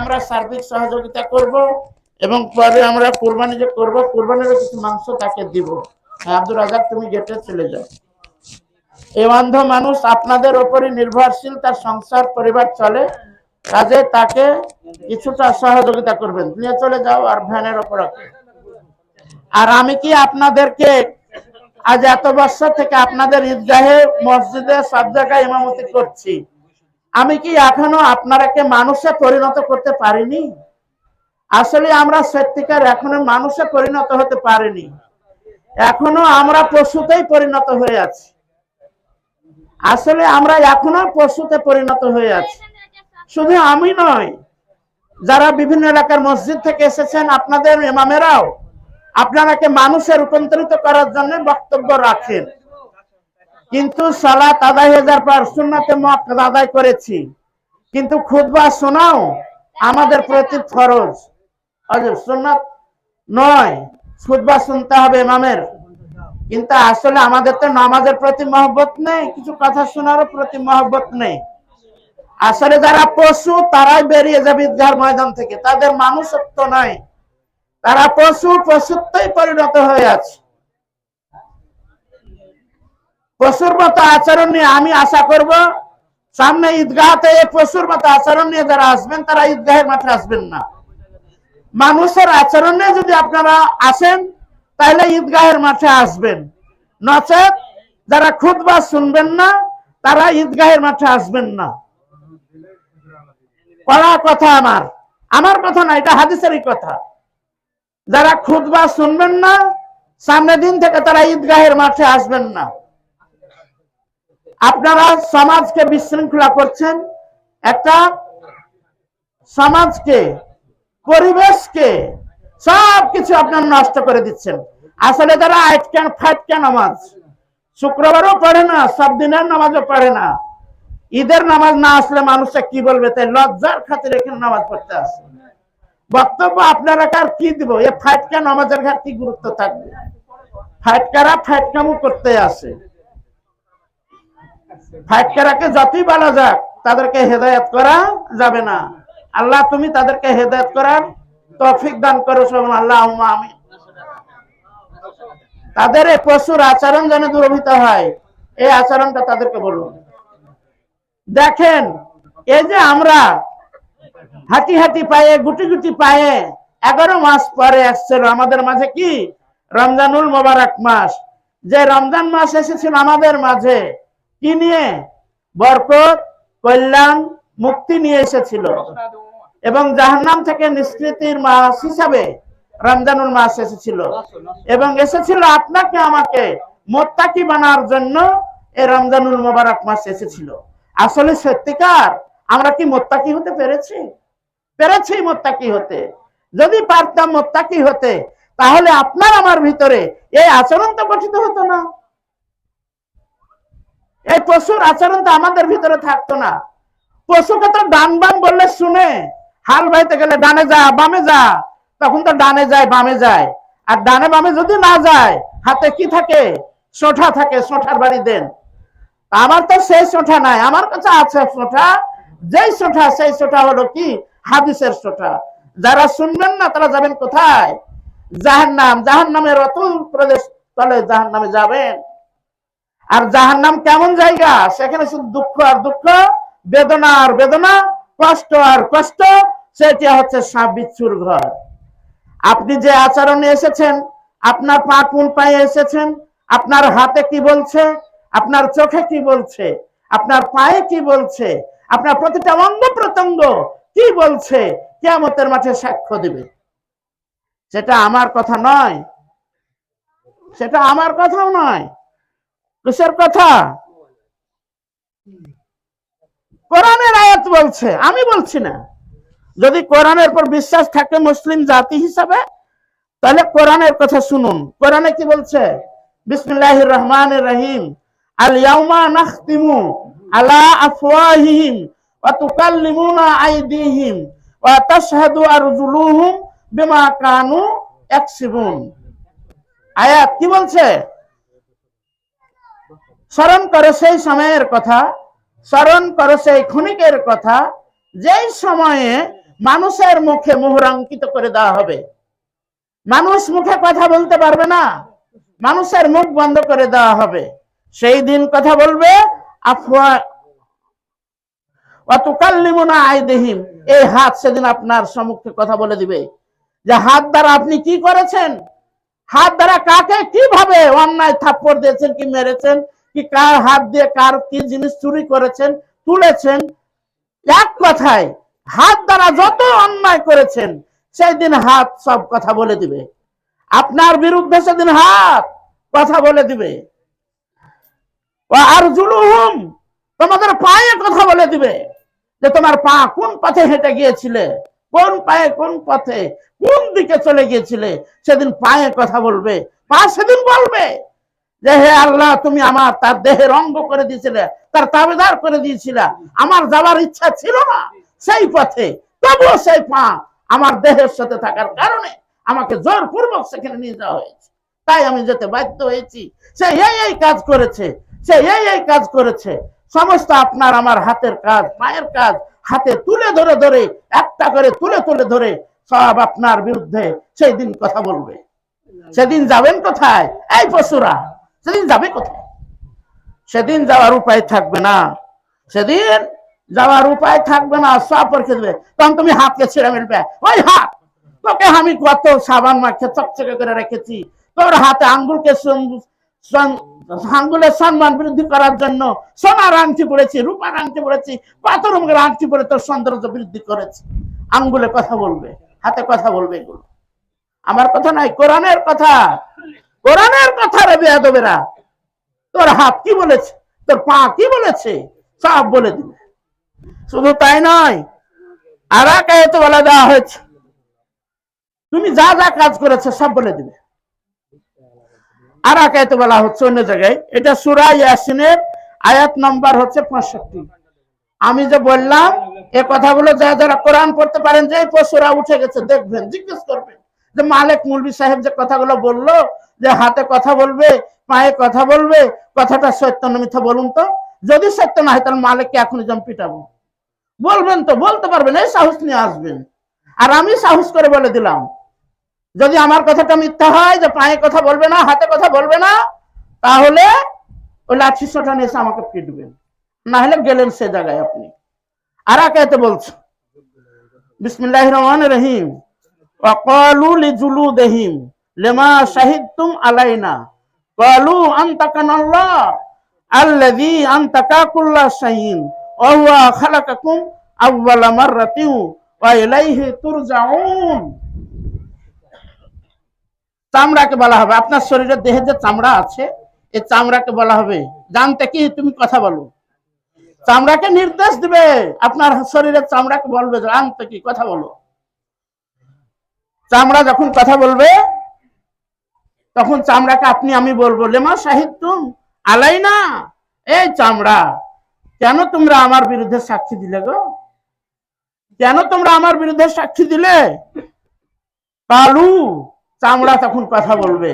আমরা সার্বিক সহযোগিতা করব এবং পরে আমরা কোরবানি যে করব কোরবানির কিছু মাংস তাকে দিব। হ্যাঁ, আব্দুল রাজাক তুমি গেটে চলে যাও। এই অন্ধ মানুষ আপনাদের ওপরই নির্ভরশীল তার সংসার পরিবার চলে কাজে তাকে কিছুটা সহযোগিতা করবেন। নিয়ে চলে যাও আর ভ্যানের ওপর আর আমি কি আপনাদেরকে আজ এত বছর থেকে আপনাদের ঈদগাহে মসজিদে সব জায়গায় ইমামতি করছি? আমি কি এখনও আপনারাকে মানুষে পরিণত করতে পারিনি? আসলে আমরা সত্যিকার এখনও মানুষে পরিণত হতে পারিনি। এখনও আমরা পশুতেই পরিণত হয়ে আছি। আসলে আমরা এখনও পশুতে পরিণত হয়ে আছি। শুধু আমি নয় যারা বিভিন্ন এলাকার মসজিদ থেকে এসেছেন, আপনাদের ইমামেরাও, আপনারাকে মানুষে রূপান্তরিত করার জন্য বক্তব্য রাখেন। কিন্তু সালাত আদায় হাজার পর সুন্নাতে মুআক্কাদ আদায় করেছি। কিন্তু খুতবা শোনাও আমাদের প্রতি ফরজ। অজর সুন্নাত নয়, খুতবা শুনতে হবে ইমামের। কিন্তু আসলে আমাদের তো নামাজের প্রতি মহব্বত নেই, কিছু কথা শোনারও প্রতি মহব্বত নেই। আসলে যারা পশু, তারাই বেরিয়ে যাবে ঈদগাহ ময়দান থেকে। তাদের মানুষত্ব নাই। তারা পশু, পশুত্বই পরিণত হয়ে আছে। পশুর মতো আচরণ নিয়ে আমি আশা করব, সামনে ঈদগাহতে এই পশুর মতো আচরণ নিয়ে যারা আসবেন, তারা ঈদগাহের মাঠে আসবেন না। মানুষের আচরণ নিয়ে যদি আপনারা আসেন, তাহলে ঈদগাহের মাঠে আসবেন। নচেত যারা খুদবা শুনবেন না, তারা ঈদগাহের মাঠে আসবেন না। কড়া কথা আমার। আমার কথা না, এটা হাদিসেরই কথা। যারা খুদবা শুনবেন না, সামনের দিন থেকে তারা ঈদগাহের মাঠে আসবেন না। আপনারা সমাজকে বিশৃঙ্খলা করছেন, একটা সমাজকে, পরিবেশকে সব কিছু আপনার নষ্ট করে দিচ্ছেন। আসলে তারা আটকান ফাটকা নামাজ? শুক্রবারও পড়ে না, সব দিনের নামাজও পড়ে না। ঈদের নামাজ না আসলে মানুষটা কি বলবে? তাই লজ্জার খাতির এখানে নামাজ পড়তে আসে। বক্তব্য আপনারা কার কি দিব? এ ফাটকা নামাজের ঘাট কি গুরুত্ব থাকবে। ফাটকারা ফাটকামু করতে আসে। ফাটকারাকে যতই বলা যাক, তাদেরকে হেদায়ত করা যাবে না। আল্লাহ, তুমি তাদেরকে হেদায়ত করার তৌফিক দান করো সব আল্লাহ আমি তাদের এই পশুর আচরণ যেন দুরভিত হয়, এই আচরণটা তাদেরকে বলুন। দেখেন, এই যে আমরা হাঁটি হাঁটি পায়ে, গুটি গুটি পায়ে এগারো মাস পরে আসছিল, আমাদের মাঝে কি? রমজানুল মোবারক মাস। যে রমজান মাস এসেছিল আমাদের মাঝে কি নিয়ে? বরকত, কল্যাণ, মুক্তি নিয়ে এসেছিল। এবং জাহান্নাম থেকে নিষ্কৃতির মাস হিসাবে রমজানুল মাস এসেছিল। এবং এসেছিল আপনাকে আমাকে মোত্তাকি বানার জন্য এই রমজানুল মোবারক মাস এসেছিল। আসলে সত্যিকার, আমরা কি মোত্তাকি হতে পেরেছি? পেরেছি মোত্তাকি হতে। যদি পারতাম মোত্তাকি হতে, তাহলে আপনার আমার ভিতরে এই আচরণ তো গঠিত হতো না। এই পশুর আচরণ তো আমাদের ভিতরে থাকতো না। পশুকে তো ডান বাম বললে শুনে, হাল বাইতে গেলে ডানে যা, বামে যা, তখন তো ডানে যায়, বামে যায়। আর ডানে বামে যদি না যায়, হাতে কি থাকে? সোঠা থাকে সোঠার বাড়ি দেন। আমার তো সেই সোঠা নাই, আমার কাছে আছে সোঠা যেই সোঠা সেই সোঠা হলো কি? হাদিসের সোঠা যারা শুনবেন না, তারা যাবেন কোথায়? জাহান নাম জাহান নামের অতুল প্রদেশ তলে জাহান নামে যাবেন। আর জাহান নাম কেমন জায়গা? সেখানে শুধু দুঃখ আর দুঃখ, বেদনা আর বেদনা, কষ্ট আর কষ্ট, সেটা হচ্ছে সাপ বিচ্ছুর ঘর। আপনি যে আচরণে এসেছেন, আপনার পা কোন পায়ে এসেছেন, আপনার হাতে কি বলছে, আপনার চোখে কি বলছে, আপনার পায়ে কি বলছে, আপনার প্রতিটা অঙ্গ প্রত্যঙ্গ কি বলছে কেমতের মাঠে সাক্ষ্য দিবে। সেটা আমার কথা নয়। সেটা আমার কথাও নয়। কিসের কথা? কোরআনের আয়াত বলছে, আমি বলছি না। যদি কোরআনের পর বিশ্বাস থাকে মুসলিম জাতি হিসাবে, তাহলে কোরআনের কথা শুনুন। কোরআনে কি বলছে? বিসমিল্লাহির রহমানির রহিম। আল ইয়াউমা নাখতিমু আলা আফওয়াহিহিম ওয়া তুকাল্লিমুনা আইদিহিম ওয়া তাশহাদু আরজুলুহুম বিমা কানু ইয়াকসিবুন। আয়াত কি বলছে? স্মরণ করো সেই সময়ের কথা, স্মরণ করো সেই ক্ষণিকের কথা, যেই সময়ে মানুষের মুখে মোহরাঙ্কিত করে দেওয়া হবে। মানুষ মুখে কথা বলতে পারবে না, মানুষের মুখ বন্ধ করে দেওয়া হবে। সেই দিন কথা বলবে, আফওয়া অতুকাল্লিমুনা আইদিহিম। এই হাত সেদিন আপনার সম্মুখে কথা বলে দিবে। যে হাত দ্বারা আপনি কি করেছেন? হাত দ্বারা কাকে কীভাবে অন্যায় থাপ্পড় দিয়েছেন কি মেরেছেন? কি কার হাত দিয়ে কার কি জিনিস চুরি করেছেন, তুলেছেন? এক কথায়, হাত দ্বারা যত অন্যায় করেছেন সেই দিন হাত সব কথা বলে দিবে। আপনার বিরুদ্ধে সেদিন হাত কথা বলে দিবে। আর জুলুহুম তোমাদের পায়ে কথা বলে দিবে যে তোমার পা কোন পথে হেঁটে গিয়েছিলে? কোন পায়ে কোন পথে কোন দিকে চলে গিয়েছিলে? সেদিন পায়ে কথা বলবে, পা সেদিন বলবে। যে হে আল্লাহ তুমি আমার তার দেহের অঙ্গ করে দিয়েছিলে, তার তাবেদার করে দিয়েছিলে। আমার যাওয়ার ইচ্ছা ছিল না সেই পথে, তবুও সেই পা আমার দেহের সাথে থাকার কারণে আমাকে জোরপূর্বক সেখানে নিয়ে যাওয়া হয়েছে। তাই আমি যেতে বাধ্য হয়েছি। সে এই এই কাজ করেছে, সে এই এই কাজ করেছে। সমস্ত আপনার আমার হাতের কাজ, পায়ের কাজ, হাতে তুলে ধরে ধরে, একটা করে তুলে তুলে ধরে সব আপনার বিরুদ্ধে সেই দিন কথা বলবে। সেদিন যাবেন কোথায়? এই পশুরা। সেদিন যাবে কোথায়? সেদিন যাওয়ার উপায় থাকবে না। সেদিন যাওয়ার উপায় থাকবে না, সব পরীক্ষা দেবে। তখন তুমি হাতকে ছেড়ে মিলবে ওই হাত! তোকে আমি কত সাবান মাখে চকচকে করে রেখেছি। তোর হাতে আঙ্গুলকে আঙ্গুলের সম্মান বৃদ্ধি করার জন্য সোনার আংটি পড়েছি রূপার আংটি পড়েছি পাথর মুখের আংটি পরে তোর সৌন্দর্য বৃদ্ধি করেছি। আঙ্গুলে কথা বলবে, হাতে কথা বলবে এগুলো। আমার কথা নাই কোরআনের কথা। কোরআনের কথা রে বেয়াদবেরা তোর হাত কি বলেছে? তোর পা কি বলেছে? সব বলে দিবে। শুধু তাই নয় আর এক বলে দেওয়া হয়েছে। তুমি যা যা কাজ করেছ সব বলে দিবে। আর এক আয়াতে বলা হচ্ছে অন্য জায়গায়। এটা সুরা ইয়াসিনের আয়াত নাম্বার হচ্ছে পঁয়ষট্টি। আমি যে বললাম, এ কথাগুলো যা যারা কোরআন পড়তে পারেন, যে পশুরা উঠে গেছে, দেখবেন, জিজ্ঞেস করবেন। যে মালিক মুলবি সাহেব যে কথাগুলো বলল যে হাতে কথা বলবে, পায়ে কথা বলবে, কথাটা সত্য না মিথ্যা বলুন তো। যদি সত্য না হয়, তাহলে মালিককে এখন যেমন পিটাবো। বলবেন তো, বলতে পারবেন, এই সাহস নিয়ে আসবেন। আর আমি সাহস করে বলে দিলাম, যদি আমার কথাটা মিথ্যা হয়, যে পায়ে কথা বলবে না, হাতে কথা বলবে না, তাহলে ওই লাঠি শোটা নিয়ে আমাকে পিটবেন। না হলে গেলেন সে জায়গায় আপনি। আর এতে বলছো বিসমিল্লাহ রহমান রহিম অকলুল জুলু দেহিম লেমা কুল্লা চামড়াকে বলা হবে। আপনার শরীরে দেহে যে চামড়া আছে, এই চামড়াকে বলা হবে। জানতে কি তুমি কথা বলো? চামড়াকে নির্দেশ দিবে। আপনার শরীরের চামড়াকে বলবে জানতে কি? কথা বলো। চামড়া যখন কথা বলবে তখন চামড়াকে আপনি, আমি বলব, লেমা সাহিত্যম আলাই না? এই চামড়া, কেন তোমরা আমার বিরুদ্ধে সাক্ষী দিলে গো? কেন তোমরা আমার বিরুদ্ধে সাক্ষী দিলে? কালু চামড়া তখন কথা বলবে।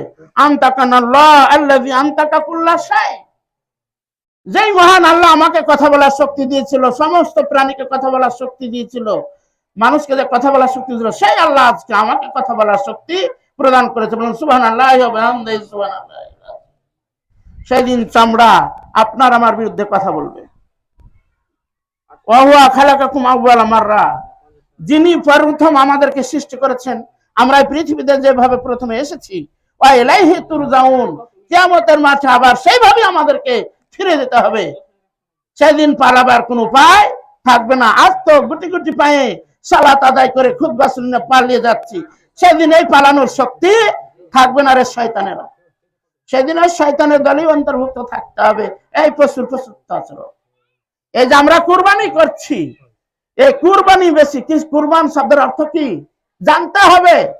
যেই মহান আল্লাহ আমাকে কথা বলার শক্তি দিয়েছিল, সমস্ত প্রাণীকে কথা বলার শক্তি দিয়েছিল, মানুষকে যে কথা বলার শক্তি দিয়েছিল, সেই আল্লাহ আজকে আমাকে কথা বলার শক্তি প্রদান করেছে। বলুন সুবহান আল্লাহ দিন চামড়া আপনার আমার বিরুদ্ধে কথা বলবে। যিনি প্রথম আমাদেরকে সৃষ্টি করেছেন, আমরা পৃথিবীতে যেভাবে প্রথমে এসেছি কিয়ামতের মাঠে আবার সেইভাবে আমাদেরকে ফিরে যেতে হবে। সেদিন পালাবার কোন উপায় থাকবে না। আজ তো গুটি গুটি পায়ে সালাত আদায় করে খুদ বাসুলিনে পালিয়ে যাচ্ছি। সেদিন এই পালানোর শক্তি থাকবে না রে শয়তানেরা। সেদিন ওই শয়তানের দলই অন্তর্ভুক্ত থাকতে হবে। এই প্রচুর প্রচুর আচরণ এই যে আমরা কুরবানি করছি, এই কুরবানি বেশি কি? কুরবান শব্দের অর্থ কি? জানতে হবে,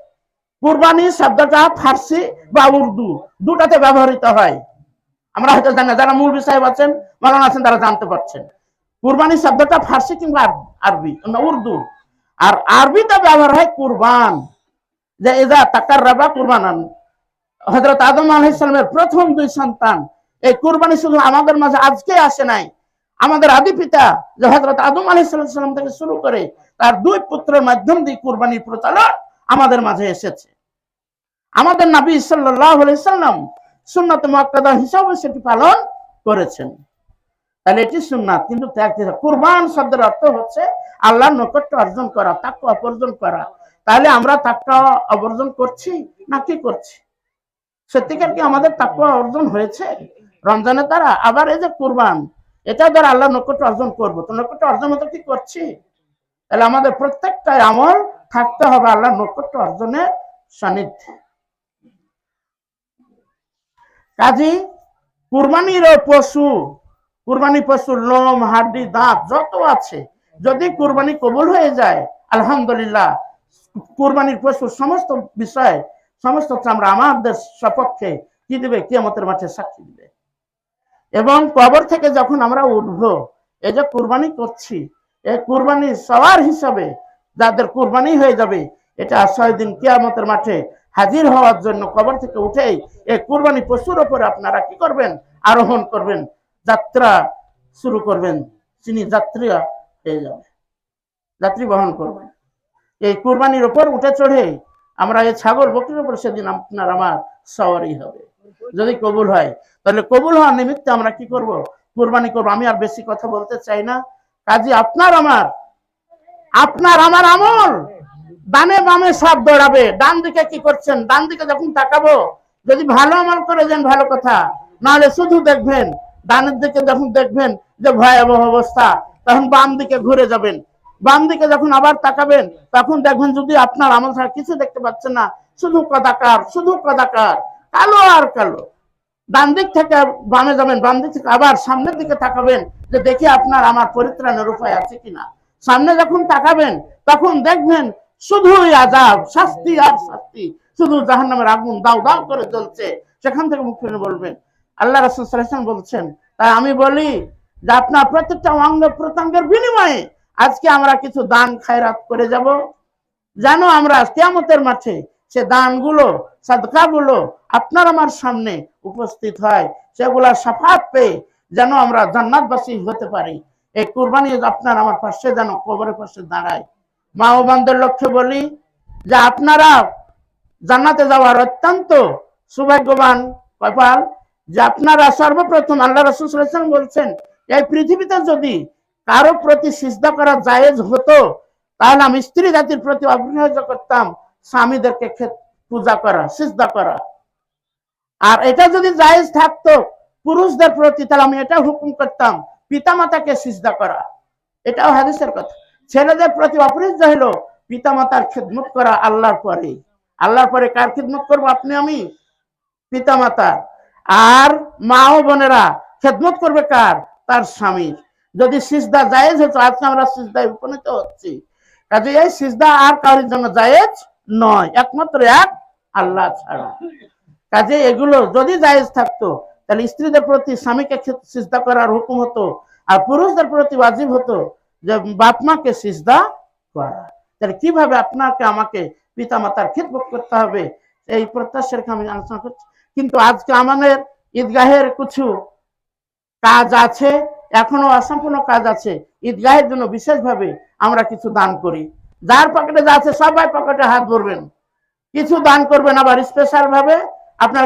কুরবানি শব্দটা ফার্সি বা উর্দু, দুটাতে ব্যবহৃত হয়। আমরা হয়তো জানি যারা মুরবি সাহেব আছেন, মালানা আছেন, তারা জানতে পারছেন। কুরবানি শব্দটা ফার্সি কিংবা আর- আরবি, উর্দু। আর আরবিতে ব্যবহার হয় কুরবান। যে এজা তাকার রাবা কুরবানান। হজরত আদম আলাইসালামের প্রথম দুই সন্তান, এই কুরবানি শুধু আমাদের মাঝে আজকে আসে নাই। আমাদের আদি পিতা যে হজরত আদম আলাইসাল্লাম থেকে শুরু করে তার দুই পুত্রের মাধ্যম দিয়ে কুরবানির প্রচলন আমাদের মাঝে এসেছে। আমাদের নবী সাল্লাহ সাল্লাম সুন্নত মক্কাদা হিসাবে সেটি পালন করেছেন। তাহলে এটি সুন্নাত, কিন্তু কুরবান শব্দের অর্থ হচ্ছে আল্লাহর নৈকট্য অর্জন করা তাকে অর্জন করা। তাহলে আমরা তাকওয়া অর্জন করছি না কি করছি? সত্যিকার কি আমাদের তাকওয়া অর্জন হয়েছে? রমজানের দ্বারা? আবার এই যে কুরবান এটা দ্বারা আল্লাহ নৈকট্য অর্জন করব। তো নৈকট্য অর্জন মতো কি করছি? তাহলে আমাদের প্রত্যেকটাই আমল থাকতে হবে আল্লাহ নৈকট্য অর্জনের সান্নিধ্যে। কাজী কুরবানির পশু, কুরবানি পশুর লোম, হাড্ডি, দাঁত, যত আছে, যদি কুরবানি কবুল হয়ে যায়, আলহামদুলিল্লাহ কুরবানির পশুর সমস্ত বিষয়ে, সমস্ত চামড়া আমাদের সপক্ষে কি দিবে? কিয়ামতের মাঠে সাক্ষী দিবে। এবং কবর থেকে যখন আমরা উঠবো, এই যে কুরবানি করছি, এই কুরবানি সবার হিসাবে যাদের কুরবানি হয়ে যাবে, এটা ছয় দিন কিয়ামতের মাঠে হাজির হওয়ার জন্য কবর থেকে উঠেই এই কুরবানি পশুর ওপরে আপনারা কি করবেন? আরোহণ করবেন, যাত্রা শুরু করবেন তিনি যাত্রী হয়ে যাবে। যাত্রী বহন করবেন। এই কুরবানির ওপর উঠে চড়ে আমরা এই ছাগল বকরির উপর সেদিন আপনার আমার সওয়ারি হবে। যদি কবুল হয়। তাহলে কবুল হওয়ার নিমিত্তে আমরা কি করব? কুরবানি করব। আমি আর বেশি কথা বলতে চাই না। কাজে, আপনার আমার আপনার আমার আমল। ডানে বামে সব দৌড়াবে। ডান দিকে কি করছেন? ডান দিকে যখন তাকাবো, যদি ভালো আমল করে দেন, ভালো কথা। নাহলে শুধু দেখবেন, ডানের দিকে যখন দেখবেন যে ভয়াবহ অবস্থা, তখন বাম দিকে ঘুরে যাবেন। বাম দিকে যখন আবার তাকাবেন, তখন দেখবেন যদি আপনার আমল ছাড়া কিছু দেখতে পাচ্ছেন না, শুধু কদাকার শুধু কদাকার, কালো আর কালো। ডান দিক থেকে বামে যাবেন, বাম দিক থেকে আবার সামনের দিকে তাকাবেন, যে দেখি আপনার আমার পরিত্রাণের উপায় আছে কিনা। সামনে যখন তাকাবেন, তখন দেখবেন শুধুই আজাব শাস্তি আর শাস্তি। শুধু জাহান্নামের আগুন দাও দাও করে চলছে সেখান থেকে মুখ ফিরে বলবেন, আল্লাহ রাসূল বলছেন, তাই আমি বলি যে আপনার প্রত্যেকটা অঙ্গ প্রত্যঙ্গের বিনিময়ে আজকে আমরা কিছু দান খায়রাত করে যাব। যেন আমরা কিয়ামতের মাঠে সে দানগুলো, সাদকাগুলো আপনার আমার সামনে উপস্থিত হয়, সেগুলা সাফাত পেয়ে যেন আমরা জান্নাতবাসী হতে পারি। এই কুরবানি আপনার আমার পাশে যেন কবরের পাশে দাঁড়ায়। মা ও বান্ধবের লক্ষ্যে বলি যে আপনারা জান্নাতে যাওয়ার অত্যন্ত সৌভাগ্যবান কপাল যে আপনারা সর্বপ্রথম আল্লাহ রসুল বলছেন, এই পৃথিবীতে যদি কারও প্রতি সিজদা করা জায়েজ হতো, তাহলে আমি স্ত্রী জাতির প্রতি অগ্রাহ্য করতাম, স্বামীদেরকে পূজা করা, সিজদা করা। আর এটা যদি জায়েজ থাকতো, পুরুষদের প্রতি, তাহলে আমি এটা হুকুম করতাম, পিতামাতাকে সিজদা করা। এটাও হাদিসের কথা। ছেলেদের প্রতি অপরিজ্য হলো পিতামাতার খেদমত করা আল্লাহর পরে। আল্লাহর পরে কার খেদমত করব আপনি, আমি? পিতামাতা আর মা ও বোনেরা খেদমত করবে কার? তার স্বামীর। যদি সিজদা জায়েজ হতো আজকে আমরা সিজদায় উপনীত হচ্ছি। কাজে এই সিজদা আর কারোর জন্য জায়েজ নয়, একমাত্র এক আল্লাহ ছাড়া। কাজে এগুলো যদি জায়েজ থাকতো, তাহলে স্ত্রীদের প্রতি স্বামীকে সিজদা করার হুকুম হতো, আর পুরুষদের প্রতি ওয়াজিব হতো যে বাপ মাকে সিজদা করা। তাহলে কীভাবে আপনাকে, আমাকে পিতা মাতার খিদমত করতে হবে? এই প্রত্যাশা রেখে আমি আলোচনা করছি। কিন্তু আজকে আমাদের ঈদগাহের কিছু কাজ আছে এখনও অসম্পূর্ণ কাজ আছে। ঈদগাহের জন্য বিশেষভাবে আমরা কিছু দান করি। যার পকেটে যা আছে সবাই পকেটে হাত ভরবেন কিছু দান করবেন আবার স্পেশাল ভাবে। আপনার